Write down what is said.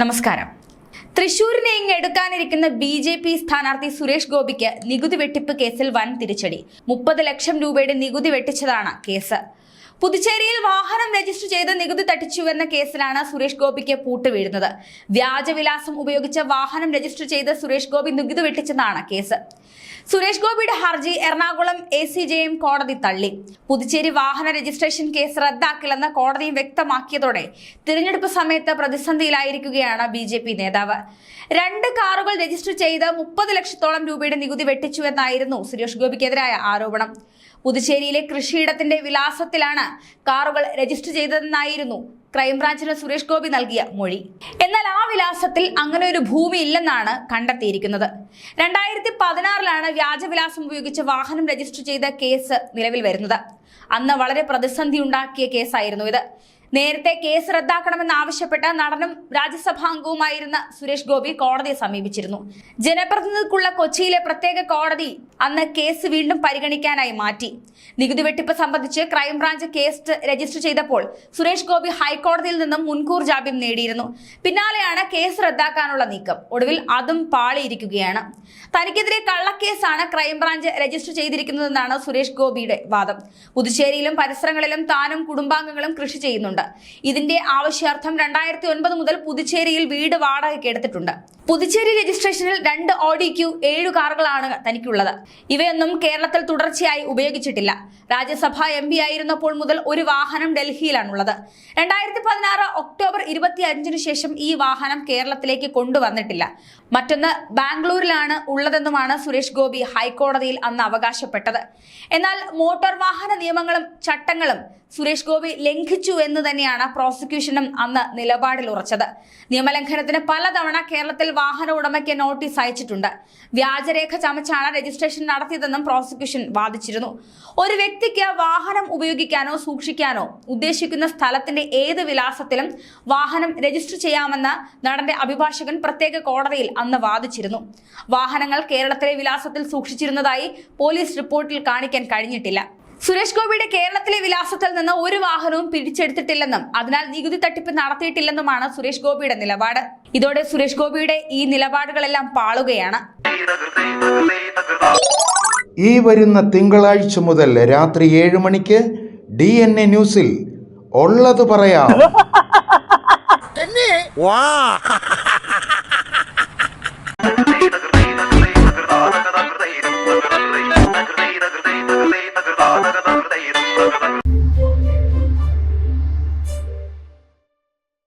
നമസ്കാരം. തൃശൂരിനെ ഇങ്ങ് എടുക്കാനിരിക്കുന്ന B J P സ്ഥാനാർത്ഥി സുരേഷ് ഗോപിക്ക് നികുതി വെട്ടിപ്പ് കേസിൽ വൻ തിരിച്ചടി. മുപ്പത് ലക്ഷം രൂപയുടെ നികുതി വെട്ടിച്ചതാണ് കേസ്. പുതുച്ചേരിയിൽ വാഹനം രജിസ്റ്റർ ചെയ്ത് നികുതി തട്ടിച്ചുവെന്ന കേസിലാണ് സുരേഷ് ഗോപിക്ക് പൂട്ട് വീഴുന്നത്. വ്യാജവിലാസം ഉപയോഗിച്ച് വാഹനം രജിസ്റ്റർ ചെയ്ത് സുരേഷ് ഗോപി നികുതി വെട്ടിച്ചെന്നാണ് കേസ്. സുരേഷ് ഗോപിയുടെ ഹർജി Ernakulam A C J M കോടതി തള്ളി. പുതുച്ചേരി വാഹന രജിസ്ട്രേഷൻ കേസ് റദ്ദാക്കില്ലെന്ന് കോടതിയും വ്യക്തമാക്കിയതോടെ തിരഞ്ഞെടുപ്പ് സമയത്ത് പ്രതിസന്ധിയിലായിരിക്കുകയാണ് ബി ജെ പി നേതാവ്. രണ്ട് കാറുകൾ രജിസ്റ്റർ ചെയ്ത് മുപ്പത് ലക്ഷത്തോളം രൂപയുടെ നികുതി വെട്ടിച്ചുവെന്നായിരുന്നു സുരേഷ് ഗോപിക്കെതിരായ ആരോപണം. പുതുച്ചേരിയിലെ കൃഷിയിടത്തിന്റെ വിലാസത്തിലാണ് കാറുകൾ രജിസ്റ്റർ ചെയ്തതെന്നായിരുന്നു ക്രൈംബ്രാഞ്ചിന് സുരേഷ് ഗോപി നൽകിയ മൊഴി. എന്നാൽ ആ വിലാസത്തിൽ അങ്ങനെ ഒരു ഭൂമി ഇല്ലെന്നാണ് കണ്ടെത്തിയിരിക്കുന്നത്. രണ്ടായിരത്തി പതിനാറിലാണ് വ്യാജവിലാസം ഉപയോഗിച്ച് വാഹനം രജിസ്റ്റർ ചെയ്ത കേസ് നിലവിൽ വരുന്നത്. അന്ന് വളരെ പ്രതിസന്ധി ഉണ്ടാക്കിയ കേസായിരുന്നു ഇത്. നേരത്തെ കേസ് റദ്ദാക്കണമെന്ന് ആവശ്യപ്പെട്ട നടനും രാജ്യസഭാംഗവുമായിരുന്ന സുരേഷ് ഗോപി കോടതിയെ സമീപിച്ചിരുന്നു. ജനപ്രതിനിധിക്കുള്ള കൊച്ചിയിലെ പ്രത്യേക കോടതി അന്ന് കേസ് വീണ്ടും പരിഗണിക്കാനായി മാറ്റി. നികുതി വെട്ടിപ്പ് സംബന്ധിച്ച് ക്രൈംബ്രാഞ്ച് കേസ് രജിസ്റ്റർ ചെയ്തപ്പോൾ സുരേഷ് ഗോപി ഹൈക്കോടതിയിൽ നിന്നും മുൻകൂർ ജാമ്യം നേടിയിരുന്നു. പിന്നാലെയാണ് കേസ് റദ്ദാക്കാനുള്ള നീക്കം. ഒടുവിൽ അതും പാളിയിരിക്കുകയാണ്. തനിക്കെതിരെ കള്ളക്കേസാണ് ക്രൈംബ്രാഞ്ച് രജിസ്റ്റർ ചെയ്തിരിക്കുന്നതെന്നാണ് സുരേഷ് ഗോപിയുടെ വാദം. പുതുച്ചേരിയിലും പരിസരങ്ങളിലും താനും കുടുംബാംഗങ്ങളും കൃഷി ചെയ്യുന്നുണ്ട്. ഇതിന്റെ ആവശ്യാർത്ഥം രണ്ടായിരത്തി ഒൻപത് മുതൽ പുതുച്ചേരിയിൽ വീട് വാടകയ്ക്ക് എടുത്തിട്ടുണ്ട്. പുതുച്ചേരി രജിസ്ട്രേഷനിൽ രണ്ട് ഓഡി ക്യൂ ഏഴു കാറുകളാണ് തനിക്കുള്ളത്. ഇവയൊന്നും കേരളത്തിൽ തുടർച്ചയായി ഉപയോഗിച്ചിട്ടില്ല. രാജ്യസഭ എം പി ആയിരുന്നപ്പോൾ മുതൽ ഒരു വാഹനം ഡൽഹിയിലാണുള്ളത്. രണ്ടായിരത്തി പതിനാറ് ഒക്ടോബർ ഇരുപത്തി അഞ്ചിനു ശേഷം ഈ വാഹനം കേരളത്തിലേക്ക് കൊണ്ടുവന്നിട്ടില്ല. മറ്റൊന്ന് ബാംഗ്ലൂരിലാണ് ഉള്ളതെന്നുമാണ് സുരേഷ് ഗോപി ഹൈക്കോടതിയിൽ അന്ന് അവകാശപ്പെട്ടത്. എന്നാൽ മോട്ടോർ വാഹന നിയമങ്ങളും ചട്ടങ്ങളും സുരേഷ് ഗോപി ലംഘിച്ചു എന്ന് തന്നെയാണ് പ്രോസിക്യൂഷനും അന്ന് നിലപാടിൽ ഉറച്ചത് നിയമലംഘനത്തിന് പലതവണ കേരളത്തിൽ വാഹന ഉടമയ്ക്ക് നോട്ടീസ് അയച്ചിട്ടുണ്ട്. വ്യാജരേഖ ചമച്ചാണ് രജിസ്ട്രേഷൻ നടത്തിയതെന്നും പ്രോസിക്യൂഷൻ വാദിച്ചിരുന്നു. ഒരു വ്യക്തിക്ക് വാഹനം ഉപയോഗിക്കാനോ സൂക്ഷിക്കാനോ ഉദ്ദേശിക്കുന്ന സ്ഥലത്തിന്റെ ഏത് വിലാസത്തിലും വാഹനം രജിസ്റ്റർ ചെയ്യാമെന്ന് നടന്റെ അഭിഭാഷകൻ പ്രത്യേക കോടതിയിൽ അന്ന് വാദിച്ചിരുന്നു. വാഹനങ്ങൾ കേരളത്തിലെ വിലാസത്തിൽ സൂക്ഷിച്ചിരുന്നതായി പോലീസ് റിപ്പോർട്ടിൽ കാണിക്കാൻ കഴിഞ്ഞിട്ടില്ല. സുരേഷ് ഗോപിയുടെ കേരളത്തിലെ വിലാസത്തിൽ നിന്ന് ഒരു വാഹനവും പിടിച്ചെടുത്തിട്ടില്ലെന്നും അതിനാൽ നികുതി തട്ടിപ്പ് നടത്തിയിട്ടില്ലെന്നുമാണ് സുരേഷ് ഗോപിയുടെ നിലപാട്. ഇതോടെ സുരേഷ് ഗോപിയുടെ ഈ നിലപാടുകളെല്ലാം പാളുകയാണ്. ഈ വരുന്ന തിങ്കളാഴ്ച മുതൽ രാത്രി ഏഴ് മണിക്ക് ഡി എൻ എ ന്യൂസിൽ ഉള്ളത് പറയാം. വാ.